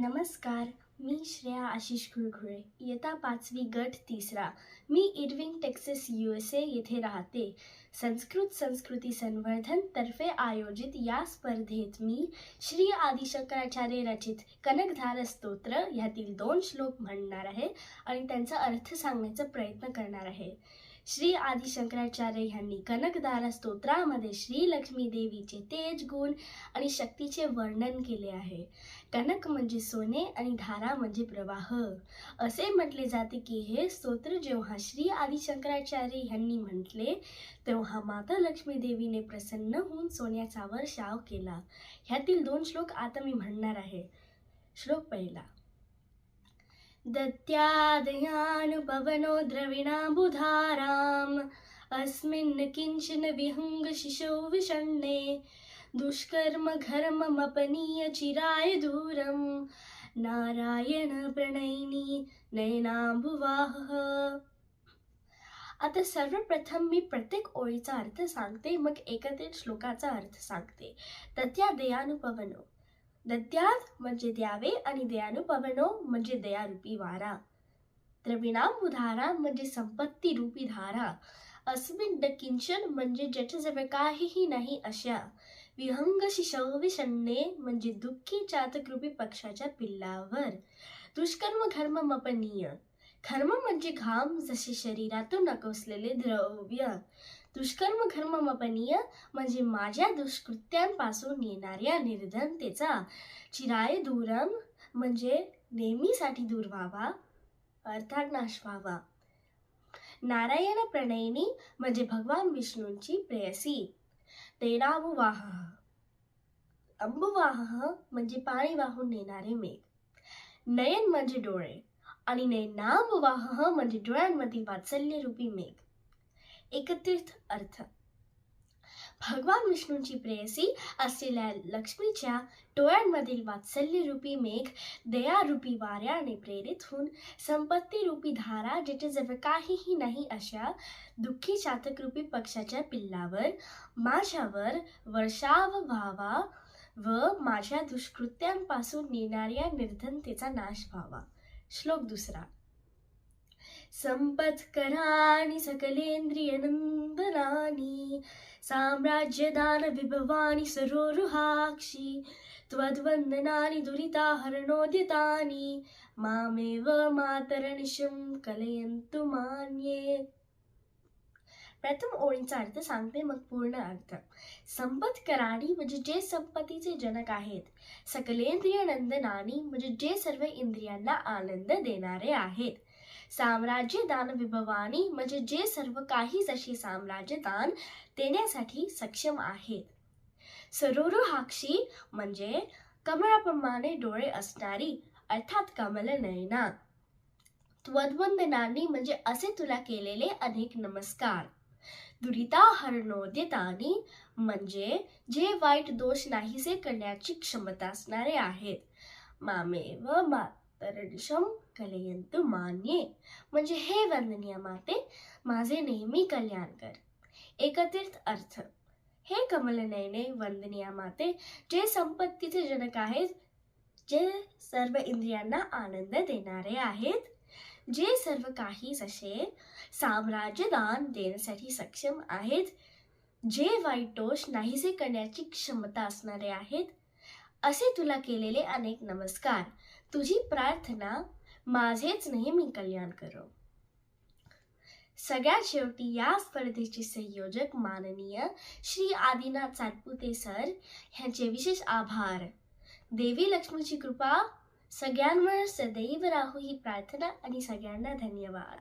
नमस्कार मी श्रेया आशिष कुळघुळे इयता पाचवी गट तिसरा. मी Irving Texas U S A येथे राहते. संस्कृत संस्कृती संवर्धन तर्फे आयोजित या स्पर्धेत मी श्री आदिशंकराचार्य रचित कनकधार स्तोत्र ह्यातील दोन श्लोक म्हणणार आहे आणि त्यांचा अर्थ सांगण्याचा प्रयत्न करणार आहे. श्री आदिशंकराचार्य ह्यांनी कनकदारा स्तोत्रामध्ये श्री लक्ष्मी देवीचे तेज गुण आणि शक्तीचे वर्णन केले आहे. कनक म्हणजे सोने आणि धारा म्हणजे प्रवाह. असे म्हटले जाते की हे स्तोत्र जेव्हा श्री आदिशंकराचार्य यांनी म्हटले तेव्हा माता लक्ष्मी देवीने प्रसन्न होऊन सोन्याचा वर्षाव केला. ह्यातील दोन श्लोक आता मी म्हणणार आहे. श्लोक पहिला दत्यादयानुपवनो द्रविणाबुधाराम् अस्मिन् किञ्चन विहङ्गशिशो विषण्णे दुष्कर्म घर्ममपनीय चिराय दूरं नारायण नयनाम्बुवाहः। आता सर्वप्रथम मी प्रत्येक ओळीचा अर्थ सांगते मग एकत्रित श्लोकाचा अर्थ सांगते. तत्या दयानुपवनो दत्यात म्हणजे द्यावे आणि दयानुपवनो म्हणजे दयारूपी वारा. द्रविणाम उधारा म्हणजे संपत्ती रूपी धारा. अस्मिन ड किंचन म्हणजे ज्याच्याजवळ काहीही नाही अशा. विहंग शिशविषण्णे म्हणजे दुःखी चातकरूपी पक्षाच्या पिल्लावर. दुष्कर्म घर्म मपनीय. कर्म म्हणजे घाम जसे शरीरातून नकोसलेले द्रव्य. दुष्कर्म घर्म मपनीय म्हणजे माझ्या दुष्कृत्यांपासून येणाऱ्या निर्धनतेचा चिराय दूरम म्हणजे नेहमीसाठी दूर व्हावा अर्थात नाश व्हावा. नारायण प्रणयिनी म्हणजे भगवान विष्णूंची प्रेयसी. तेनाबुवाह अंबुवाह म्हणजे पाणी वाहून नेणारे मेघ. नयन म्हणजे डोळे. आणि नयनाबुवाह म्हणजे डोळ्यांमधील वात्सल्य रूपी मेघ. एकत्रित अर्थ. भगवान विष्णूंची प्रेयसी असलेल्या लक्ष्मीच्या डोळ्यांमधील वात्सल्य रूपी मेघ दयारूपी वाऱ्याने प्रेरित होऊन संपत्ती रूपी धारा जवळ काहीही नाही अशा दुःखी चातकरूपी पक्षाच्या पिल्लावर माझ्यावर वर्षाव व्हावा व माझ्या दुष्कृत्यांपासून येणाऱ्या निर्धनतेचा नाश व्हावा. श्लोक दुसरा. संपत्कराणि सकलेन्द्रियनन्दनानि साम्राज्यदान विभवानि सरोरुहाक्षि त्वद्वन्दनानि दुरिताहरणोदितानि मामेव मातरनिशं कलयन्तु मान्ये। प्रथम ओळींचा अर्थ सांगते मग पूर्ण अर्थ. संपत्कराणी म्हणजे जे संपत्तीचे जनक आहेत सकलेंद्रिय नंदनानी म्हणजे जे सर्व इंद्रियांना आनंद देणारे आहेत. साम्राज्यदान विभवानी म्हणजे जे सर्व काही जशी साम्राज्यदान देण्यासाठी सक्षम आहेत. सरोरुहाक्षी म्हणजे कमळाप्रमाणे डोळे असणारी अर्थात कमल नयना. त्वद्वंदनानी म्हणजे असे तुला केलेले अनेक नमस्कार. दुरिता हरणोद्यतानी म्हणजे जे वाईट दोष नाहीसे करण्याची क्षमता असणारे आहेत. मामे व मातरदिशम कलयंतु मान्ये। म्हणजे हे वंदनीय माते माझे नेहमी कल्याण कर। एकत्रित अर्थ। हे कमलनयने वंदनीय माते जे संपत्तीचे जनक आहेत जे सर्व इंद्रियांना आनंद देणारे आहेत जे सर्व काही जसे साम्राज्यदान देण्यासाठी सक्षम आहेत जे वाईट दोष नाहीसे करण्याची क्षमता असणारे आहेत असे तुला केलेले अनेक नमस्कार. तुझी प्रार्थना माझेच नेहमी कल्याण करो. सगळ्यात शेवटी या स्पर्धेचे संयोजक माननीय श्री आदिनाथ सातपुते सर ह्यांचे विशेष आभार. देवी लक्ष्मीची कृपा सगळ्यांवर सदैव राहू ही प्रार्थना आणि सगळ्यांना धन्यवाद.